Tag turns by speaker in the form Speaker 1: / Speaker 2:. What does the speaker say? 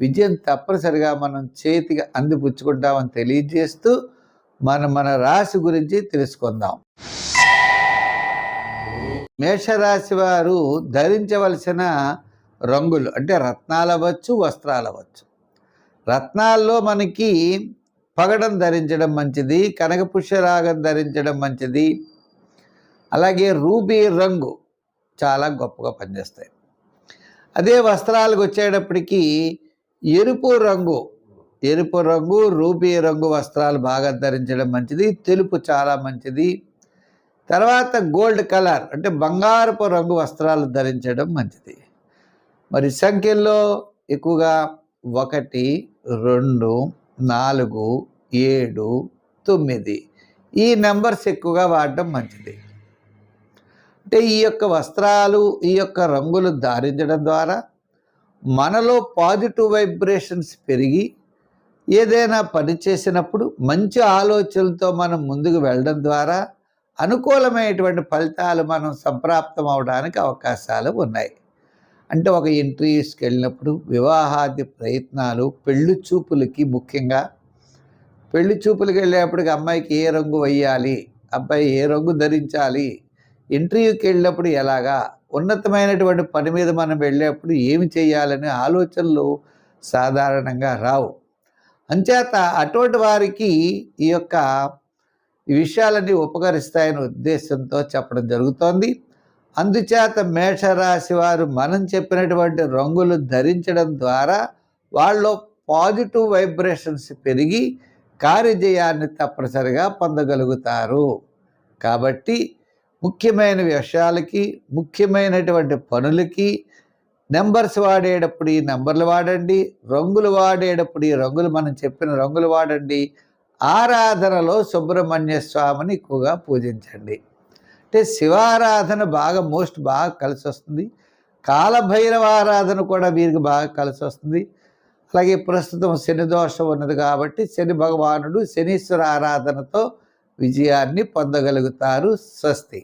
Speaker 1: విజయం తప్పనిసరిగా మనం చేతికి అందిపుచ్చుకుంటామని తెలియజేస్తూ మన మన రాశి గురించి తెలుసుకుందాం. మేషరాశి వారు ధరించవలసిన రంగులు అంటే రత్నాలు అవ్వచ్చు వస్త్రాలు అవ్వచ్చు. రత్నాల్లో మనకి పగడం ధరించడం మంచిది కనకపుష్యరాగం ధరించడం మంచిది. అలాగే రూబీ రంగు చాలా గొప్పగా పనిచేస్తాయి. అదే వస్త్రాలకు వచ్చేటప్పటికీ ఎరుపు రంగు ఎరుపు రంగు రూబీ రంగు వస్త్రాలు బాగా ధరించడం మంచిది తెలుపు చాలా మంచిది. తర్వాత గోల్డ్ కలర్ అంటే బంగారపు రంగు వస్త్రాలు ధరించడం మంచిది. మరి సంఖ్యల్లో ఎక్కువగా ఒకటి రెండు నాలుగు ఏడు తొమ్మిది. ఈ నెంబర్స్ ఎక్కువగా వాడడం మంచిది. అంటే ఈ యొక్క వస్త్రాలు ఈ యొక్క రంగులు ధరించడం ద్వారా మనలో పాజిటివ్ వైబ్రేషన్స్ పెరిగి ఏదైనా పని చేసినప్పుడు మంచి ఆలోచనలతో మనం ముందుకు వెళ్ళడం ద్వారా అనుకూలమైనటువంటి ఫలితాలు మనం సంప్రాప్తం అవడానికి అవకాశాలు ఉన్నాయి. అంటే ఒక ఇంటర్వ్యూస్కి వెళ్ళినప్పుడు వివాహాది ప్రయత్నాలు పెళ్ళి చూపులకి ముఖ్యంగా. పెళ్ళి చూపులకి వెళ్ళేప్పటికి అమ్మాయికి ఏ రంగు వేయాలి అబ్బాయి ఏ రంగు ధరించాలి? ఇంటర్వ్యూకి వెళ్ళినప్పుడు ఎలాగా? ఉన్నతమైనటువంటి పని మీద మనం వెళ్ళేప్పుడు ఏమి చేయాలనే ఆలోచనలు సాధారణంగా రావు. అంచేత అటువంటి వారికి ఈ యొక్క విషయాలన్నీ ఉపకరిస్తాయనే ఉద్దేశంతో చెప్పడం జరుగుతోంది. అందుచేత మేషరాశి వారు మనం చెప్పినటువంటి రంగులు ధరించడం ద్వారా వాళ్ళు పాజిటివ్ వైబ్రేషన్స్ పెరిగి కార్యజయాన్ని తప్పనిసరిగా పొందగలుగుతారు. కాబట్టి ముఖ్యమైన విషయాలకి ముఖ్యమైనటువంటి పనులకి నెంబర్స్ వాడేటప్పుడు ఈ నెంబర్లు వాడండి రంగులు వాడేటప్పుడు ఈ రంగులు మనం చెప్పిన రంగులు వాడండి ఆరాధనలో సుబ్రహ్మణ్య స్వామిని ఎక్కువగా పూజించండి. అంటే శివారాధన బాగా మోస్ట్ బాగా కలిసి వస్తుంది కాలభైరవ ఆరాధన కూడా వీరికి బాగా కలిసి వస్తుంది అలాగే ప్రస్తుతం శని దోషం ఉన్నది కాబట్టి శని భగవానుడు శనీశ్వర ఆరాధనతో విజయాన్ని పొందగలుగుతారు స్వస్తి.